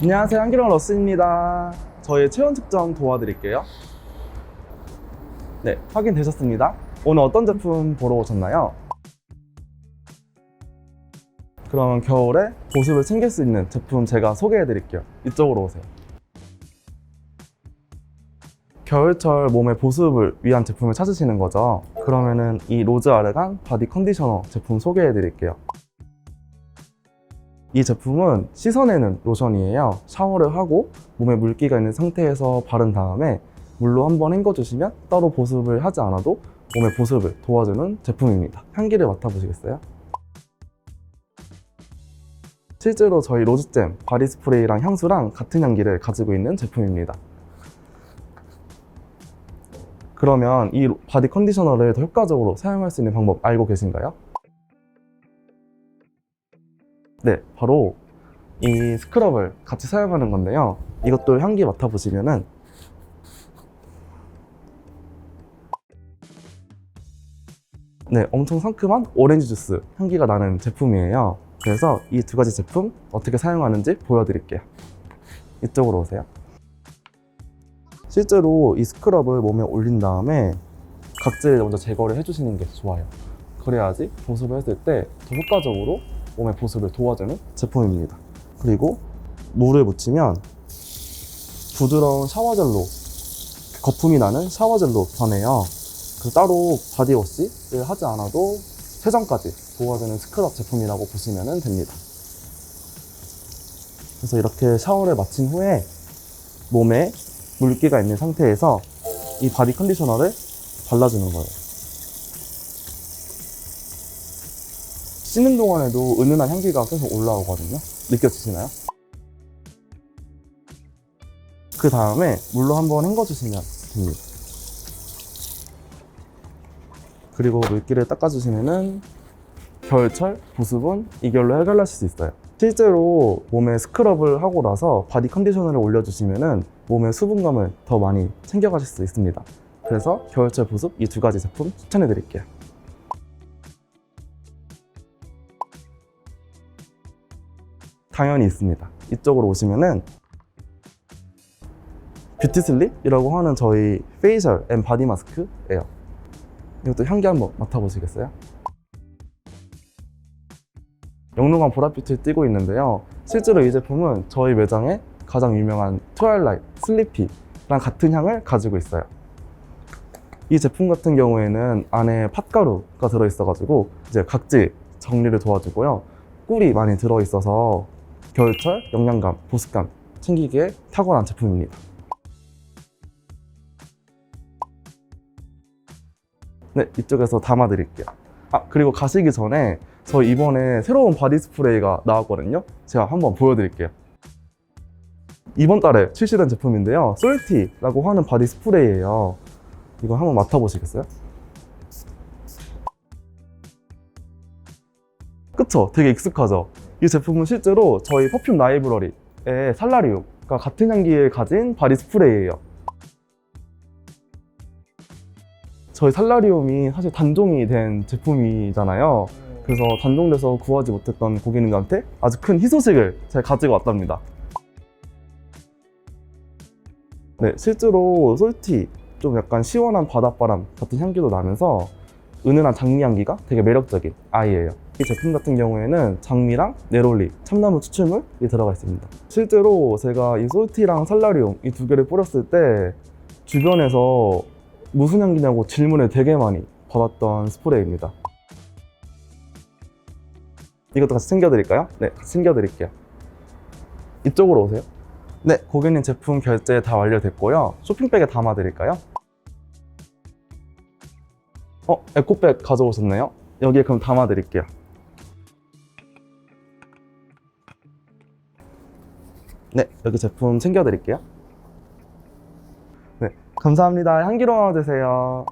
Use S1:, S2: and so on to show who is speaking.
S1: 안녕하세요. 한기령 러스입니다. 저희 체온 측정 도와드릴게요. 네, 확인되셨습니다. 오늘 어떤 제품 보러 오셨나요? 그러면 겨울에 보습을 챙길 수 있는 제품 제가 소개해 드릴게요. 이쪽으로 오세요. 겨울철 몸의 보습을 위한 제품을 찾으시는 거죠. 그러면은 이 로즈 아르간 바디 컨디셔너 제품 소개해 드릴게요. 이 제품은 씻어내는 로션이에요. 샤워를 하고 몸에 물기가 있는 상태에서 바른 다음에 물로 한번 헹궈주시면 따로 보습을 하지 않아도 몸의 보습을 도와주는 제품입니다. 향기를 맡아보시겠어요? 실제로 저희 로즈잼 바디 스프레이랑 향수랑 같은 향기를 가지고 있는 제품입니다. 그러면 이 바디 컨디셔너를 더 효과적으로 사용할 수 있는 방법 알고 계신가요? 네, 바로 이 스크럽을 같이 사용하는 건데요. 이것도 향기 맡아보시면은 네, 엄청 상큼한 오렌지 주스 향기가 나는 제품이에요. 그래서 이 두 가지 제품 어떻게 사용하는지 보여드릴게요. 이쪽으로 오세요. 실제로 이 스크럽을 몸에 올린 다음에 각질을 먼저 제거를 해주시는 게 좋아요. 그래야지 보습을 했을 때 더 효과적으로 몸의 보습을 도와주는 제품입니다. 그리고 물을 묻히면 부드러운 샤워젤로 거품이 나는 샤워젤로 변해요. 그 따로 바디워시를 하지 않아도 세정까지 도와주는 스크럽 제품이라고 보시면 됩니다. 그래서 이렇게 샤워를 마친 후에 몸에 물기가 있는 상태에서 이 바디 컨디셔너를 발라주는 거예요. 씻는 동안에도 은은한 향기가 계속 올라오거든요. 느껴지시나요? 그 다음에 물로 한번 헹궈주시면 됩니다. 그리고 물기를 닦아주시면은 겨울철 보습은 이결로 해결하실 수 있어요. 실제로 몸에 스크럽을 하고 나서 바디 컨디셔너를 올려주시면은 몸의 수분감을 더 많이 챙겨가실 수 있습니다. 그래서 겨울철 보습 이 두 가지 제품 추천해 드릴게요. 당연히 있습니다. 이쪽으로 오시면은 뷰티 슬립이라고 하는 저희 페이셜 앤 바디 마스크예요. 이것도 향기 한번 맡아보시겠어요? 영롱한 보랏빛을 띠고 있는데요. 실제로 이 제품은 저희 매장에 가장 유명한 트와일라이트 슬리피랑 같은 향을 가지고 있어요. 이 제품 같은 경우에는 안에 팥가루가 들어있어가지고 이제 각질 정리를 도와주고요. 꿀이 많이 들어있어서 겨울철 영양감, 보습감 챙기기에 탁월한 제품입니다. 네, 이쪽에서 담아드릴게요. 아, 그리고 가시기 전에 저 이번에 새로운 바디 스프레이가 나왔거든요. 제가 한번 보여드릴게요. 이번 달에 출시된 제품인데요. 솔티라고 하는 바디 스프레이예요. 이거 한번 맡아보시겠어요? 그쵸? 되게 익숙하죠? 이 제품은 실제로 저희 퍼퓸 라이브러리의 살라리움과 같은 향기를 가진 바디 스프레이예요. 저희 살라리움이 사실 단종이 된 제품이잖아요. 그래서 단종돼서 구하지 못했던 고객님한테 아주 큰 희소식을 제가 가지고 왔답니다. 네, 실제로 솔티 좀 약간 시원한 바닷바람 같은 향기도 나면서 은은한 장미 향기가 되게 매력적인 아이예요. 이 제품 같은 경우에는 장미랑 네롤리, 참나무 추출물이 들어가 있습니다. 실제로 제가 이 솔티랑 살라리움 이 두 개를 뿌렸을 때 주변에서 무슨 향기냐고 질문을 되게 많이 받았던 스프레이입니다. 이것도 같이 챙겨드릴까요? 네, 챙겨드릴게요. 이쪽으로 오세요. 네, 고객님 제품 결제 다 완료됐고요. 쇼핑백에 담아드릴까요? 어, 에코백 가져오셨네요. 여기에 그럼 담아드릴게요. 네, 여기 제품 챙겨드릴게요. 네, 감사합니다. 향기로운 하루 되세요.